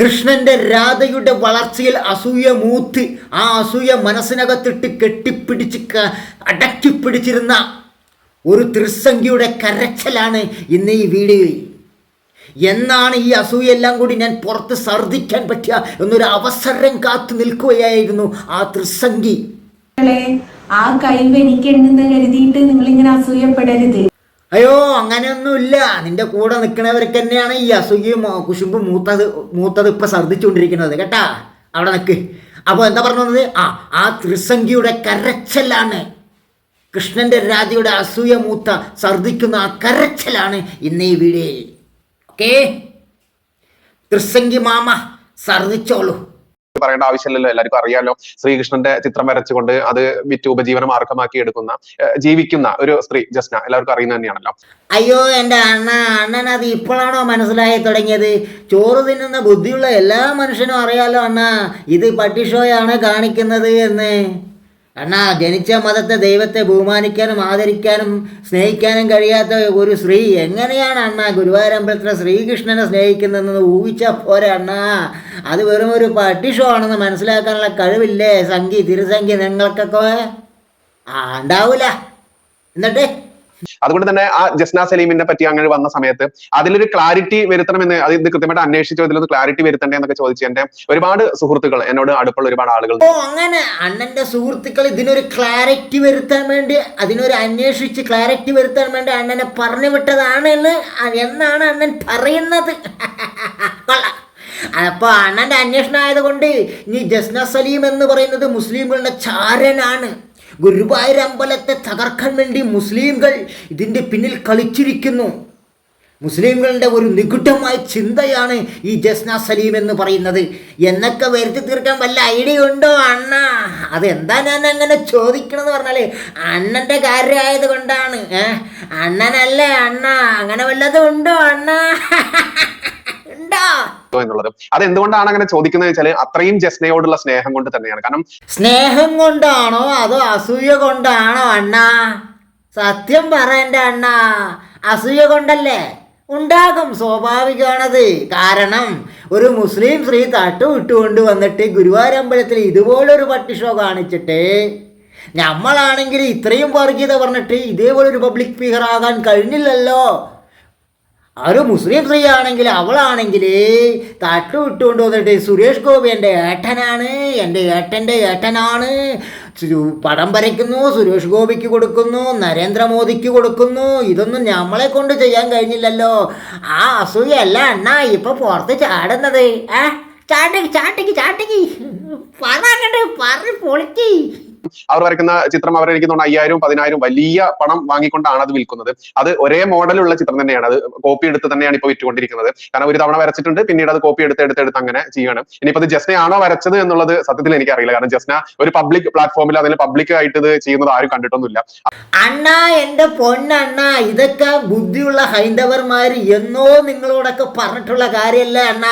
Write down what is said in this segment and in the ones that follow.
കൃഷ്ണന്റെ രാധയുടെ വളർച്ചയിൽ അസൂയ മൂത്ത് ആ അസൂയ മനസ്സിനകത്തിട്ട് കെട്ടിപ്പിടിച്ച് അടക്കിപ്പിടിച്ചിരുന്ന ഒരു ത്രിസംഖ്യയുടെ കരച്ചലാണ് ഇന്ന് ഈ വീഡിയോയിൽ എന്നാണ് ഈ അസൂയെല്ലാം കൂടി ഞാൻ പുറത്ത് സർദിക്കാൻ പറ്റുക എന്നൊരു അവസരം കാത്തു നിൽക്കുകയായിരുന്നു ആ ത്രിസംഖി ആ കഴിവ് എനിക്കുണ്ടെന്ന് കരുതിയിട്ട് നിങ്ങൾ ഇങ്ങനെ അസൂയപ്പെടരുത്. അയ്യോ അങ്ങനെയൊന്നുമില്ല. നിന്റെ കൂടെ നിൽക്കുന്നവർക്ക് തന്നെയാണ് ഈ അസുഖിയും കുശുമ്പും മൂത്തത് മൂത്തത് ഇപ്പൊ ഛർദ്ദിച്ചുകൊണ്ടിരിക്കുന്നത്. കേട്ടാ? അവിടെ നിൽക്ക് അപ്പോൾ എന്താ പറഞ്ഞു വന്നത്? ആ ആ ത്രിസംഖിയുടെ കരച്ചലാണ്. കൃഷ്ണന്റെ രാധയുടെ അസൂയ മൂത്ത ഛർദ്ദിക്കുന്ന ആ കരച്ചലാണ് ഇന്ന് ഈ വീഡിയോയിൽ. ഓക്കേ? ത്രിസംഖി മാമ ഛർദ്ദിച്ചോളൂ. പറയേണ്ട ആവശ്യമില്ലല്ലോ. എല്ലാവർക്കും അറിയാലോ. ശ്രീകൃഷ്ണന്റെ ചിത്രം വരച്ചുകൊണ്ട് അത് വിറ്റ് ഉപജീവന മാർഗമാക്കി എടുക്കുന്ന ജീവിക്കുന്ന ഒരു സ്ത്രീ ജസ്ന. എല്ലാവർക്കും അറിയുന്ന തന്നെയാണല്ലോ. അയ്യോ എന്റെ അണ്ണ അണ്ണൻ അത് ഇപ്പോഴാണോ മനസ്സിലായി തുടങ്ങിയത്? ചോറ് തിന്നുന്ന ബുദ്ധിയുള്ള എല്ലാ മനുഷ്യനും അറിയാലോ അണ്ണ. ഇത് പട്ടിഷോയാണ് കാണിക്കുന്നത് എന്ന്. അണ്ണ ജനിച്ച മതത്തെ ദൈവത്തെ ബഹുമാനിക്കാനും ആദരിക്കാനും സ്നേഹിക്കാനും കഴിയാത്ത ഒരു സ്ത്രീ എങ്ങനെയാണ് അണ്ണ ഗുരുവായൂരമ്പലത്തിലെ ശ്രീകൃഷ്ണനെ സ്നേഹിക്കുന്നതെന്ന് ഊഹിച്ചാൽ പോരെ അണ്ണ. അത് വെറും ഒരു പട്ടിഷോ ആണെന്ന് മനസ്സിലാക്കാനുള്ള കഴിവില്ലേ? സംഖ്യ തിരുസംഖ്യ നിങ്ങൾക്കൊക്കെ. ആ ഉണ്ടാവൂല. എന്നിട്ട്? അതുകൊണ്ട് തന്നെ ആ ജസ്ന സലീമിനെ പറ്റി അങ്ങനെ വന്ന സമയത്ത് അതിലൊരു ക്ലാരിറ്റി വരുത്തണമെന്ന് അത് ഇത് കൃത്യമായിട്ട് അന്വേഷിച്ചു ഇതിലൊന്ന് ക്ലാരിറ്റി വരുത്തണ്ടേ എന്നൊക്കെ ചോദിച്ചു എന്റെ ഒരുപാട് സുഹൃത്തുക്കൾ എന്നോട് അടുപ്പുള്ള ഒരുപാട് ആളുകൾ ഓ അങ്ങനെ അണ്ണന്റെ സുഹൃത്തുക്കൾ ഇതിനൊരു ക്ലാരിറ്റി വരുത്താൻ വേണ്ടി അതിനൊരു അന്വേഷിച്ച് ക്ലാരിറ്റി വരുത്താൻ വേണ്ടി അണ്ണനെ പറഞ്ഞു വിട്ടതാണ് എന്ന് എന്നാണ് അണ്ണൻ പറയുന്നത്. കൊള്ളാം അപ്പോൾ അന്വേഷണം ആയതുകൊണ്ട് ഇനി ജസ്ന സലീം എന്ന് പറയുന്നത് മുസ്ലിംകളുടെ ചാരനാണ്. ഗുരുവായൂർ അമ്പലത്തെ തകർക്കാൻ വേണ്ടി മുസ്ലിംകൾ ഇതിന്റെ പിന്നിൽ കളിച്ചിരിക്കുന്നു. മുസ്ലിംകളുടെ ഒരു നികുഢമായ ചിന്തയാണ് ഈ ജസ്ന സലീം എന്ന് പറയുന്നത്. എന്നൊക്കെ വരുത്തി തീർക്കാൻ വല്ല ഐഡിയ ഉണ്ടോ അണ്ണ? അതെന്താ ഞാൻ അങ്ങനെ ചോദിക്കണമെന്ന് പറഞ്ഞാൽ അണ്ണന്റെ കാര്യമായത് കൊണ്ടാണ്. ഏഹ് അണ്ണനല്ലേ അണ്ണ? അങ്ങനെ വല്ലതും ഉണ്ടോ അണ്ണ? എന്നുള്ളത്. അത് എന്തുകൊണ്ടാണ് അങ്ങനെ ചോദിക്കുന്നത് വെച്ചാൽ അത്രയും ജസ്നയോടുള്ള സ്നേഹം കൊണ്ട് തന്നെയാണ്. കാരണം സ്നേഹം കൊണ്ടാണോ അതോ അസൂയ കൊണ്ടാണോ അണ്ണ? സത്യം പറയണ്ട അണ്ണ. അസൂയ കൊണ്ടല്ലേ? ഉണ്ടാകും സ്വാഭാവികമാണത് കാരണം ഒരു മുസ്ലിം സ്ത്രീ തട്ട് വിട്ടുകൊണ്ട് വന്നിട്ട് ഗുരുവായൂരമ്പലത്തിൽ ഇതുപോലൊരു പട്ടി ഷോ കാണിച്ചിട്ട് നമ്മളാണെങ്കിൽ ഇത്രയും വർഗീയത പറഞ്ഞിട്ട് ഇതേപോലെ ഒരു പബ്ലിക് ഫിഗർ ആകാൻ കഴിഞ്ഞില്ലല്ലോ. ഒരു മുസ്ലിം സ്ത്രീ ആണെങ്കിൽ അവളാണെങ്കിൽ തട്ട് വിട്ടുകൊണ്ട് വന്നിട്ട് സുരേഷ് ഗോപി എന്റെ ഏട്ടനാണ് എന്റെ ഏട്ടന്റെ ഏട്ടനാണ്. പടം വരയ്ക്കുന്നു സുരേഷ് ഗോപിക്ക് കൊടുക്കുന്നു നരേന്ദ്രമോദിക്ക് കൊടുക്കുന്നു. ഇതൊന്നും നമ്മളെ കൊണ്ട് ചെയ്യാൻ കഴിഞ്ഞില്ലല്ലോ. ആ അസൂയല്ല അണ്ണാ ഇപ്പം പുറത്ത് ചാടുന്നത്. ഏ? ചാട്ടി ചാട്ടിക്ക് ചാട്ടിക്ക്. പറ അങ്ങോട്ട് പറ പൊളിക്ക്. അവർ വരയ്ക്കുന്ന ചിത്രം അവർ എനിക്ക് തോന്നുന്നു അയ്യായിരം പതിനായിരം വലിയ പണം വാങ്ങിക്കൊണ്ടാണ് അത് വിൽക്കുന്നത്. അത് ഒരേ മോഡലുള്ള ചിത്രം തന്നെയാണ്. അത് കോപ്പി എടുത്ത് തന്നെയാണ് ഇപ്പോൾ വിറ്റുകൊണ്ടിരിക്കുന്നത്. കാരണം ഒരു തവണ വരച്ചിട്ടുണ്ട് പിന്നീട് അത് കോപ്പി എടുത്ത് എടുത്ത് എടുത്ത് അങ്ങനെ ചെയ്യണം. ഇനിയിപ്പോൾ ഇത് ജസ്ന ആണോ വരച്ചത് എന്നുള്ളത് സത്യത്തിൽ എനിക്ക് അറിയില്ല കാരണം ജസ്ന ഒരു പബ്ലിക് പ്ലാറ്റ്ഫോമിൽ അതിൽ പബ്ലിക് ആയിട്ട് ഇത് ചെയ്യുന്നത് ആരും കണ്ടിട്ടൊന്നുമില്ല. അണ്ണാ എന്റെ പൊന്നണ്ണ ഇതൊക്കെ ബുദ്ധിയുള്ള ഹൈന്ദവർമാർ എന്നോ നിങ്ങളോടൊക്കെ പറഞ്ഞിട്ടുള്ള കാര്യമല്ല അണ്ണ.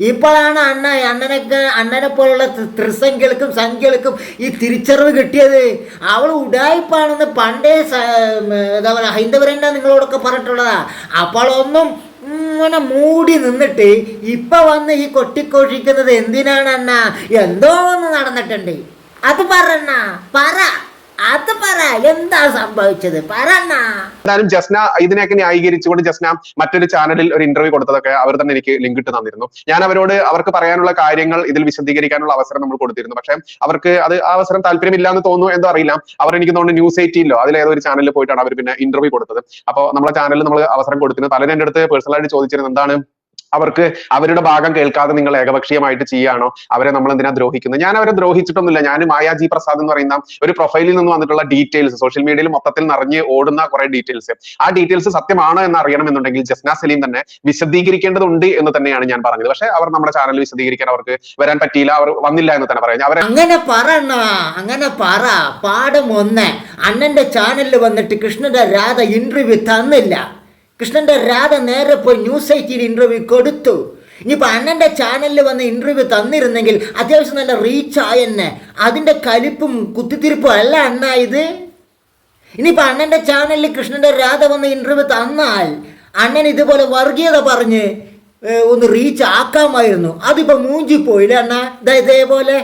ഇപ്പോഴാണ് അണ്ണ അണ്ണനൊക്കെ അണ്ണനെ പോലുള്ള ത്രി- ത്രിസംഖ്യകൾക്കും സംഖ്യകൾക്കും ഈ തിരിച്ചറിവ് കിട്ടിയത്. അവൾ ഉടായ്പാണെന്ന് പണ്ടേ എന്താ പറയുക ഹൈന്ദവരെന്നെ നിങ്ങളോടൊക്കെ പറഞ്ഞിട്ടുള്ളതാ. അപ്പോൾ ഒന്നും ഇങ്ങനെ മൂടി നിന്നിട്ട് ഇപ്പൊ വന്ന് ഈ കൊട്ടിക്കോഷിക്കുന്നത് എന്തിനാണ് അണ്ണ? എന്തോ ഒന്ന് നടന്നിട്ടുണ്ട്. അത് പറഞ്ഞ പറ. അത് പറ എന്താ സംഭവിച്ചത്? പറഞ്ഞാലും ജസ്ന ഇതിനെയൊക്കെ ന്യായീകരിച്ചുകൊണ്ട് ജസ്ന മറ്റൊരു ചാനലിൽ ഒരു ഇന്റർവ്യൂ കൊടുത്തതൊക്കെ അവർ തന്നെ എനിക്ക് ലിങ്ക് ഇട്ട് തന്നിരുന്നു. ഞാൻ അവരോട് അവർക്ക് പറയാനുള്ള കാര്യങ്ങൾ ഇതിൽ വിശദീകരിക്കാനുള്ള അവസരം നമ്മൾ കൊടുത്തിരുന്നു. പക്ഷെ അവർക്ക് അത് ആ അവസരം താല്പര്യമില്ല എന്ന് തോന്നുന്നു എന്തോ അറിയില്ല. അവർ എനിക്ക് തോന്നുന്നു ന്യൂസ് എയ്റ്റീനിലോ അതിൽ ഏതൊരു ചാനലിൽ പോയിട്ടാണ് അവർ പിന്നെ ഇന്റർവ്യൂ കൊടുത്തത്. അപ്പോൾ നമ്മളെ ചാനലിൽ നമ്മൾ അവസരം കൊടുത്തിരുന്നു. പലരും എന്റെ അടുത്ത് പേഴ്സണലായിട്ട് ചോദിച്ചിരുന്നു എന്താണ്? അവർക്ക് അവരുടെ ഭാഗം കേൾക്കാതെ നിങ്ങൾ ഏകപക്ഷീയമായിട്ട് ചെയ്യാണോ അവരെ നമ്മൾ എന്തിനാ ദ്രോഹിക്കുന്നത്? ഞാൻ അവരെ ദ്രോഹിച്ചിട്ടൊന്നുമില്ല. ഞാൻ മായാജി പ്രസാദ് എന്ന് പറയുന്ന ഒരു പ്രൊഫൈലിൽ നിന്ന് വന്നിട്ടുള്ള ഡീറ്റെയിൽസ് സോഷ്യൽ മീഡിയയിൽ മൊത്തത്തിൽ നിറഞ്ഞ് ഓടുന്ന കുറെ ഡീറ്റെയിൽസ്. ആ ഡീറ്റെയിൽസ് സത്യമാണോ എന്ന് അറിയണമെന്നുണ്ടെങ്കിൽ ജസ്ന സലീം തന്നെ വിശദീകരിക്കേണ്ടതുണ്ട് എന്ന് തന്നെയാണ് ഞാൻ പറഞ്ഞത്. പക്ഷേ അവർ നമ്മുടെ ചാനൽ വിശദീകരിക്കാൻ അവർക്ക് വരാൻ പറ്റിയില്ല. അവർ വന്നില്ല എന്ന് തന്നെ പറയാം. അവരെ അങ്ങനെ പറണ്ണ അങ്ങനെ പറ. പാഠം ഒന്ന്. അണ്ണന്റെ ചാനലിൽ വന്നിട്ട് കൃഷ്ണന്റെ രാധ ഇന്റർവ്യൂ തന്നില്ല. കൃഷ്ണന്റെ രാധ നേരെ പോയി ന്യൂസ് എയ്റ്റീൻ ഇന്റർവ്യൂ കൊടുത്തു. ഇനിയിപ്പോൾ അണ്ണന്റെ ചാനലിൽ വന്ന് ഇന്റർവ്യൂ തന്നിരുന്നെങ്കിൽ അത്യാവശ്യം നല്ല റീച്ച് ആയെന്നെ. അതിന്റെ കലിപ്പും കുത്തിത്തിരിപ്പും അല്ല അണ്ണ ഇത്. ഇനിയിപ്പോൾ അണ്ണന്റെ ചാനലിൽ കൃഷ്ണന്റെ രാധ വന്ന് ഇന്റർവ്യൂ തന്നാൽ അണ്ണൻ ഇതുപോലെ വർഗീയത പറഞ്ഞ് ഒന്ന് റീച്ച് ആക്കാമായിരുന്നു. അതിപ്പോൾ മൂഞ്ചി പോയില്ല അണ്ണാ? ഇതേപോലെ.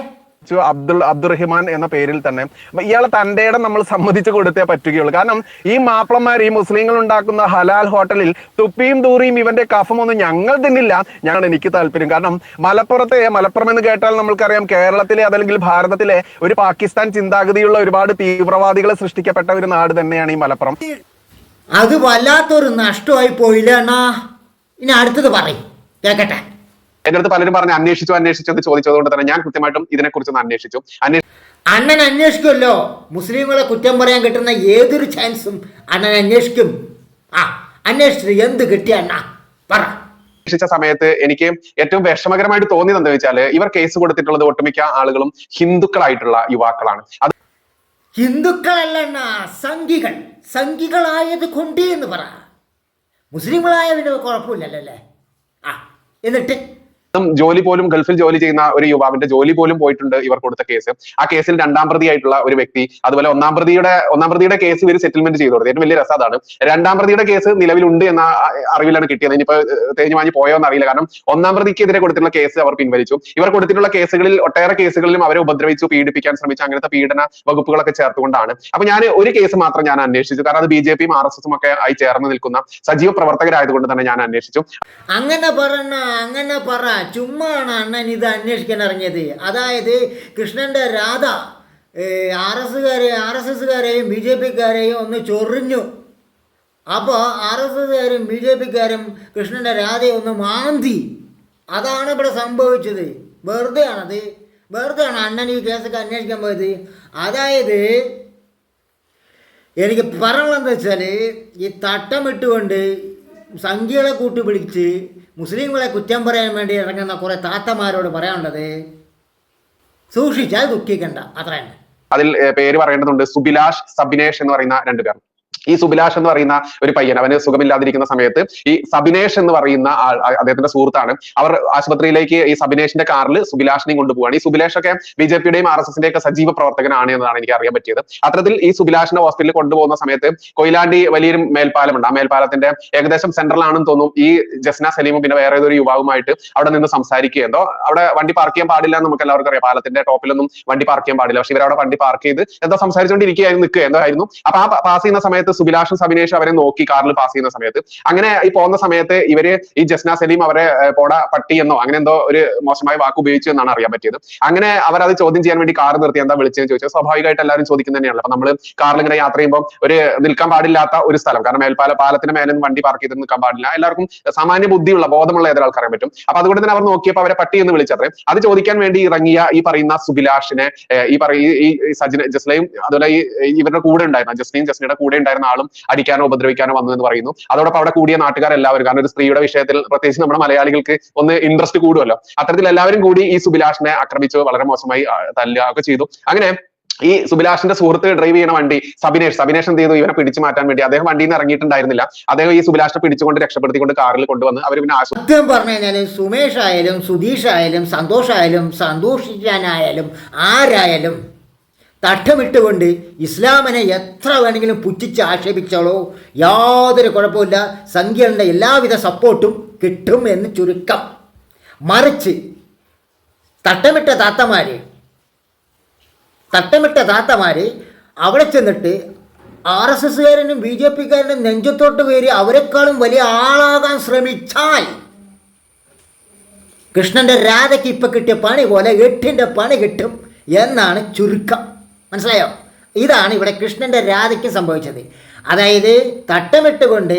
ചു അബ്ദുൾ അബ്ദുറഹിമാൻ എന്ന പേരിൽ തന്നെ. ഇയാളെ തന്റെ ഇടം നമ്മൾ സമ്മതിച്ചു കൊടുത്തേ പറ്റുകയുള്ളൂ. കാരണം ഈ മാപ്പിളമാർ ഈ മുസ്ലിങ്ങൾ ഉണ്ടാക്കുന്ന ഹലാൽ ഹോട്ടലിൽ തുപ്പിയും തൂറിയും ഇവന്റെ കഫമൊന്നും ഞങ്ങൾ തിന്നില്ല. ഞങ്ങൾ എനിക്ക് താല്പര്യം. കാരണം മലപ്പുറത്തെ മലപ്പുറം എന്ന് കേട്ടാൽ നമ്മൾക്കറിയാം കേരളത്തിലെ അതല്ലെങ്കിൽ ഭാരതത്തിലെ ഒരു പാകിസ്ഥാൻ ചിന്താഗതിയുള്ള ഒരുപാട് തീവ്രവാദികളെ സൃഷ്ടിക്കപ്പെട്ട ഒരു നാട് തന്നെയാണ് ഈ മലപ്പുറം. അത് വല്ലാത്തൊരു നഷ്ടമായി പോയില്ല ഇനി അടുത്തത് പറയും. കേക്കട്ടെ. എന്റെ അടുത്ത് പലരും പറഞ്ഞു അന്വേഷിച്ചു അന്വേഷിച്ചു എന്ന് ചോദിച്ചതുകൊണ്ട് തന്നെ ഞാൻ കൃത്യമായിട്ടും ഇതിനെക്കുറിച്ച് അന്വേഷിച്ചു. അണ്ണൻ അന്വേഷിക്കുമല്ലോ. മുസ്ലിങ്ങളെ കുറ്റം പറയാൻ കിട്ടുന്ന ഏതൊരു ചാൻസും അണ്ണൻ അന്വേഷിക്കും. ആ അന്വേഷിച്ചിട്ട് എന്ത് കിട്ടിയ അണ്ണ? പറ. അന്വേഷിച്ച സമയത്ത് എനിക്ക് ഏറ്റവും വിഷമകരമായിട്ട് തോന്നിയത് എന്താ വെച്ചാൽ ഇവർ കേസ് കൊടുത്തിട്ടുള്ളത് ഒട്ടുമിക്ക ആളുകളും ഹിന്ദുക്കളായിട്ടുള്ള യുവാക്കളാണ്. അത് ഹിന്ദുക്കളല്ല സംഘികൾ. സംഘികളായത് കൊണ്ട് എന്ന് പറ. മുസ്ലിങ്ങളായ കുഴപ്പമില്ലല്ലോ അല്ലേ? ആ എന്നിട്ട്? ജോലി പോലും ഗൾഫിൽ ജോലി ചെയ്യുന്ന ഒരു യുവാവിന്റെ ജോലി പോലും പോയിട്ടുണ്ട് ഇവർ കൊടുത്ത കേസ്. ആ കേസിൽ രണ്ടാം പ്രതിയായിട്ടുള്ള ഒരു വ്യക്തി അതുപോലെ ഒന്നാം പ്രതിയുടെ ഒന്നാം പ്രതിയുടെ കേസ് ഇവർ സെറ്റിൽമെന്റ് ചെയ്തു കൊടുത്തു. ഏറ്റവും വലിയ രസം രണ്ടാം പ്രതിയുടെ കേസ് നിലവിലുണ്ട് എന്ന അറിവിലാണ് കിട്ടിയത്. ഇനിയിപ്പോ തേഞ്ഞു വാങ്ങി പോയോ എന്ന് അറിയില്ല കാരണം ഒന്നാം പ്രതിക്കെതിരെ കൊടുത്തിട്ടുള്ള കേസ് അവർ പിൻവലിച്ചു. ഇവർ കൊടുത്തിട്ടുള്ള കേസുകളിൽ ഒട്ടേറെ കേസുകളിലും അവരെ ഉപദ്രവിച്ചു പീഡിപ്പിക്കാൻ ശ്രമിച്ചു. അങ്ങനത്തെ പീഡന വകുപ്പുകളൊക്കെ ചേർത്തുകൊണ്ടാണ്. അപ്പൊ ഞാൻ ഒരു കേസ് മാത്രം ഞാൻ അന്വേഷിച്ചു. കാരണം അത് ബി ജെ പിയും ആർ എസ് എസും ഒക്കെ ആയി ചേർന്ന് നിൽക്കുന്ന സജീവ പ്രവർത്തകരായതുകൊണ്ട് തന്നെ ഞാൻ അന്വേഷിച്ചു. അങ്ങനെ പറഞ്ഞ അങ്ങനെ പറ. ചുമ്മാണ് അണ്ണൻ ഇത് അന്വേഷിക്കാൻ ഇറങ്ങിയത്. അതായത് കൃഷ്ണന്റെ രാധ ആർ എസ്സുകാരെ ആർ എസ് എസ്സുകാരെയും ബി ജെ പിക്കാരെയും ഒന്ന് ചൊറിഞ്ഞു. അപ്പോൾ ആർ എസ് എസ്സുകാരും ബി ജെ പിക്കാരും കൃഷ്ണന്റെ രാധയെ ഒന്ന് മാന്തി. അതാണ് ഇവിടെ സംഭവിച്ചത്. വെറുതെ ആണത് വെറുതെ ആണ് അണ്ണൻ ഈ കേസൊക്കെ അന്വേഷിക്കാൻ പോയത്. അതായത് എനിക്ക് പറയാനുള്ളതെന്ന് വെച്ചാൽ ഈ തട്ടമിട്ടുകൊണ്ട് സംഖ്യകളെ കൂട്ടുപിടിച്ച് മുസ്ലിങ്ങളെ കുറ്റം പറയാൻ വേണ്ടി ഇറങ്ങുന്ന കുറേ താത്തമാരോട് പറയാനുള്ളത് സൂക്ഷിച്ചാൽ ദുഃഖിക്കണ്ട. അത്ര തന്നെ അതിൽ പേര് പറയേണ്ടതുണ്ട് സുബിലാഷ് സബിനേഷ് എന്ന് പറയുന്ന രണ്ടുപേർ ഈ സുബിലാഷ് എന്ന് പറയുന്ന ഒരു പയ്യൻ അവന് സുഖമില്ലാതിരിക്കുന്ന സമയത്ത് ഈ സബിനേഷ് എന്ന് പറയുന്ന ആൾ അദ്ദേഹത്തിന്റെ സുഹൃത്താണ്. അവർ ആശുപത്രിയിലേക്ക് ഈ സബിനേഷിന്റെ കാറിൽ സുബിലാഷിനെയും കൊണ്ടുപോവാണ്. ഈ സുബിലാഷ് ഒക്കെ ബി ജെ പിയുടെയും ആർ എസ് എസിന്റെ ഒക്കെ സജീവ പ്രവർത്തകനാണ് എന്നാണ് എനിക്ക് അറിയാൻ പറ്റിയത്. അത്തരത്തിൽ ഈ സുബിലാഷിനെ ഹോസ്പിറ്റലിൽ കൊണ്ടുപോകുന്ന സമയത്ത് കൊയിലാണ്ടി വലിയൊരു മേൽപ്പാലമുണ്ട്. ആ മേൽപ്പാലത്തിന്റെ ഏകദേശം സെൻട്രലാണെന്ന് തോന്നും ഈ ജസ്ന സലീമും പിന്നെ വേറെ ഏതൊരു യുവാവുമായിട്ട് അവിടെ നിന്ന് സംസാരിക്കുക എന്തോ. അവിടെ വണ്ടി പാർക്ക് ചെയ്യാൻ പാടില്ല നമുക്ക് എല്ലാവർക്കും അറിയാം. പാലത്തിന്റെ ടോപ്പിലൊന്നും വണ്ടി പാർക്ക് ചെയ്യാൻ പാടില്ല. പക്ഷെ ഇവരവിടെ വണ്ടി പാർക്ക് ചെയ്ത് എന്തോ സംസാരിച്ചുകൊണ്ടിരിക്കുകയായിരുന്നു നിൽക്കുക എന്തോ ആയിരുന്നു അപ്പൊ ആ പാസ് ചെയ്യുന്ന സമയത്ത് സുബിലാഷും സബിനേഷും അവരെ നോക്കി കാറിൽ പാസ് ചെയ്യുന്ന സമയത്ത്. അങ്ങനെ ഈ പോകുന്ന സമയത്ത് ഇവർ ഈ ജസ്ന സലീം അവരെ പോട പട്ടി എന്നോ അങ്ങനെ എന്തോ ഒരു മോശമായ വാക്ക് ഉപയോഗിച്ചു എന്നാണ് അറിയാൻ പറ്റിയത്. അങ്ങനെ അവർ അവരത് ചോദ്യം ചെയ്യാൻ വേണ്ടി കാർ നിർത്തി. എന്താ വിളിച്ചതെന്ന് ചോദിച്ചാൽ സ്വാഭാവികമായിട്ട് എല്ലാവരും ചോദിക്കുന്നത് തന്നെയാണ് അപ്പൊ നമ്മൾ കാറിൽ ഇങ്ങനെ യാത്ര ചെയ്യുമ്പോൾ ഒരു നിൽക്കാൻ പാടില്ലാത്ത ഒരു സ്ഥലം. കാരണം മേൽപ്പാല പാലത്തിന് മേലെ വണ്ടി പാർക്ക് ചെയ്ത് നിൽക്കാൻ പാടില്ല. എല്ലാവർക്കും സാമാന്യ ബുദ്ധിയുള്ള ബോധമുള്ള ഏതൊരാൾക്ക് അറിയാൻ പറ്റും. അപ്പൊ അതുകൊണ്ട് തന്നെ അവർ നോക്കിയപ്പോൾ അവരെ പട്ടി എന്ന് വിളിച്ചത്രേ. അത് ചോദിക്കാൻ വേണ്ടി ഇറങ്ങിയ ഈ പറയുന്ന സുബിലാഷിനെ ഈ പറയ ഈ സജിന ജസ്ലയും അതുപോലെ ഈ ഇവരുടെ കൂടെ ഉണ്ടായിരുന്ന ജസ്ലയും ജസ്നയുടെ കൂടെ ഉണ്ടായിരുന്ന ആളും അടിക്കാനോ ഉപദ്രവിക്കാനോ വന്നു എന്ന് പറയുന്നു. അതോടൊപ്പം അവിടെ കൂടിയ നാട്ടുകാരെല്ലാവരും കാരണം ഒരു സ്ത്രീയുടെ വിഷയത്തിൽ പ്രത്യേകിച്ച് നമ്മുടെ മലയാളികൾക്ക് ഒന്ന് ഇൻട്രസ്റ്റ് കൂടുമല്ലോ. അത്തരത്തിൽ എല്ലാവരും കൂടി ഈ സുബിലാഷിനെ ആക്രമിച്ചു വളരെ മോശമായി തല്ലുക ഒക്കെ ചെയ്തു. അങ്ങനെ ഈ സുബിലാഷിന്റെ സുഹൃത്ത് ഡ്രൈവ് ചെയ്യുന്ന വണ്ടി സബിനേഷ് സബിനേഷ് എന്ത് ചെയ്തു? ഇവനെ പിടിച്ചു മാറ്റാൻ വേണ്ടി അദ്ദേഹം വണ്ടിയിൽ നിന്ന് ഇറങ്ങിയിട്ടുണ്ടായിരുന്നില്ല. അദ്ദേഹം ഈ സുബിലാഷിനെ പിടിച്ചുകൊണ്ട് രക്ഷപ്പെടുത്തിക്കൊണ്ട് കാറിൽ കൊണ്ടുവന്ന് അവർ പിന്നെ സത്യം പറഞ്ഞു കഴിഞ്ഞാൽ സുമേഷ് ആയാലും സുധീഷ് ആയാലും സന്തോഷായാലും സന്തോഷിക്കാനായാലും ആരായാലും തട്ടമിട്ടുകൊണ്ട് ഇസ്ലാമിനെ എത്ര വേണമെങ്കിലും പുച്ഛിച്ച് ആക്ഷേപിച്ചോളൂ യാതൊരു കുഴപ്പമില്ല സംഖ്യകളുടെ എല്ലാവിധ സപ്പോർട്ടും കിട്ടും എന്ന് ചുരുക്കം. മറിച്ച് തട്ടമിട്ട താത്തമാർ തട്ടമിട്ട താത്തമാർ അവിടെ ചെന്നിട്ട് ആർ എസ് എസ്സുകാരനും ബി ജെ പിക്കാരനും നെഞ്ചത്തോട്ട് കയറി അവരെക്കാളും വലിയ ആളാകാൻ ശ്രമിച്ചാൽ കൃഷ്ണന്റെ രാധയ്ക്ക് ഇപ്പൊ കിട്ടിയ പണി പോലെ എട്ടിന്റെ പണി കിട്ടും എന്നാണ് ചുരുക്കം. മനസ്സിലായോ? ഇതാണ് ഇവിടെ കൃഷ്ണന്റെ രാധയ്ക്ക് സംഭവിച്ചത്. അതായത് തട്ടമിട്ടുകൊണ്ട്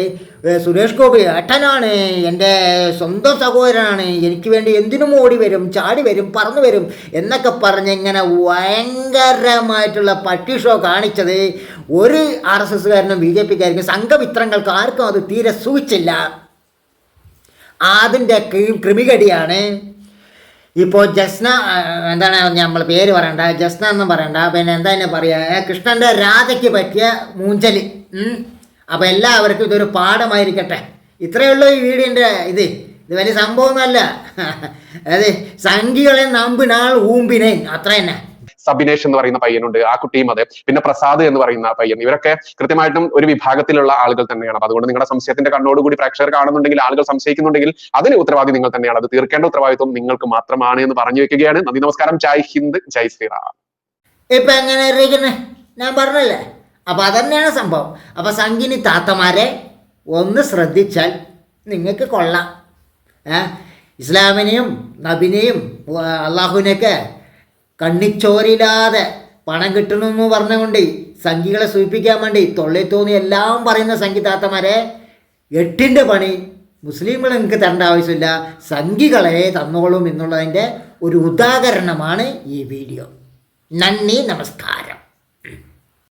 സുരേഷ് ഗോപി ഏട്ടനാണ് എന്റെ സ്വന്തം സഹോദരനാണ് എനിക്ക് വേണ്ടി എന്തിനും ഓടി വരും ചാടി വരും പറന്നു വരും എന്നൊക്കെ പറഞ്ഞ് ഇങ്ങനെ ഭയങ്കരമായിട്ടുള്ള പട്ടി ഷോ കാണിച്ചത് ഒരു ആർ എസ് എസ്സുകാരനും ബി ജെ പിക്കാർക്കും സംഘമിത്രങ്ങൾക്ക് ആർക്കും അത് തീരെ സൂചിച്ചില്ല അതിന്റെ ക്രിമികടിയാണ് ഇപ്പോൾ ജസ്ന എന്താണ് നമ്മൾ പേര് പറയണ്ട ജസ്ന എന്നും പറയണ്ട പിന്നെ എന്താ തന്നെ പറയുക കൃഷ്ണന്റെ രാധയ്ക്ക് പറ്റിയ മൂഞ്ചൽ അപ്പോൾ എല്ലാവർക്കും ഇതൊരു പാഠമായിരിക്കട്ടെ. ഇത്രയേ ഉള്ളൂ ഈ വീടിന്റെ ഇത്. ഇത് വലിയ സംഭവമൊന്നുമല്ല. അതെ സംഖികളെ നമ്പിനാൾ ഊമ്പിനെ അത്ര തന്നെ സബിനേഷ് എന്ന് പറയുന്ന പയ്യനുണ്ട് ആ കുട്ടിയും അതെ. പിന്നെ പ്രസാദ് എന്ന് പറയുന്ന പയ്യൻ. ഇവരൊക്കെ കൃത്യമായിട്ടും ഒരു വിഭാഗത്തിലുള്ള ആളുകൾ തന്നെയാണ്. അതുകൊണ്ട് നിങ്ങളുടെ സംശയത്തിന്റെ കണ്ണോടുകൂടി പ്രേക്ഷകർ കാണുന്നുണ്ടെങ്കിൽ ആളുകൾ സംശയിക്കുന്നുണ്ടെങ്കിൽ അതിന് ഉത്തരവാദി നിങ്ങൾ തന്നെയാണ്. അത് തീർക്കേണ്ട ഉത്തരവാദിത്വം നിങ്ങൾക്ക് മാത്രമാണ് എന്ന് പറഞ്ഞു വെക്കുകയാണ്. നന്ദി നമസ്കാരം. ജയ് ഹിന്ദ് ജയ് ശ്രീറാം. ഇപ്പൊ എങ്ങനെ ഞാൻ പറഞ്ഞല്ലേ? അപ്പൊ അതന്നെയാണ് സംഭവം. അപ്പൊ സംഗിനി താത്തമാരെ ഒന്ന് ശ്രദ്ധിച്ചാൽ നിങ്ങൾക്ക് കൊള്ളാം. ഇസ്ലാമിനെയും നബിനെയും അള്ളാഹുവിനെയൊക്കെ കണ്ണിച്ചോരില്ലാതെ പണം കിട്ടണമെന്ന് പറഞ്ഞുകൊണ്ട് സംഖികളെ സൂചിപ്പിക്കാൻ വേണ്ടി തൊള്ളി തോന്നി എല്ലാം പറയുന്ന സംഖി താത്തമാരെ എട്ടിന്റെ പണി മുസ്ലിങ്ങൾ നിങ്ങൾക്ക് തരേണ്ട ആവശ്യമില്ല. സംഖികളെ തന്നോളും എന്നുള്ളതിന്റെ ഒരു ഉദാഹരണമാണ് ഈ വീഡിയോ. നന്ദി നമസ്കാരം.